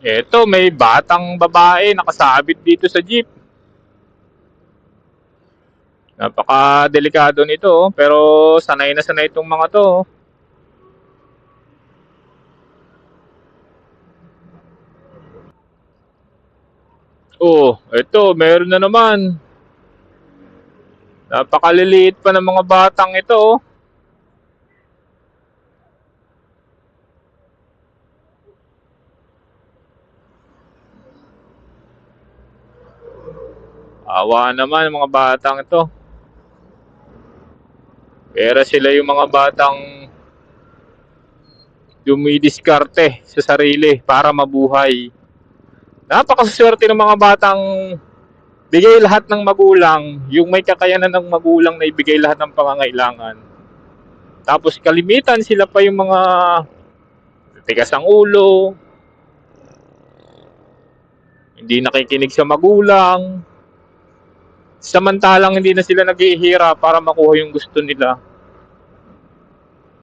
Eto, may batang babae nakasabit dito sa jeep. Napaka-delikado nito, oh. pero sanay na sanay itong mga to. oh. Oh, eto, meron na naman. Napakaliliit pa ng mga batang ito. oh. Awa naman ang mga batang ito. Pero sila yung mga batang dumidiskarte sa sarili para mabuhay. Napakaswerte ng mga batang bigay lahat ng magulang, yung may kakayanan ng magulang na ibigay lahat ng pangangailangan. Tapos kalimitan sila pa yung mga tigas ang ulo, hindi nakikinig sa magulang, samantalang hindi na sila naghihirap para makuha yung gusto nila.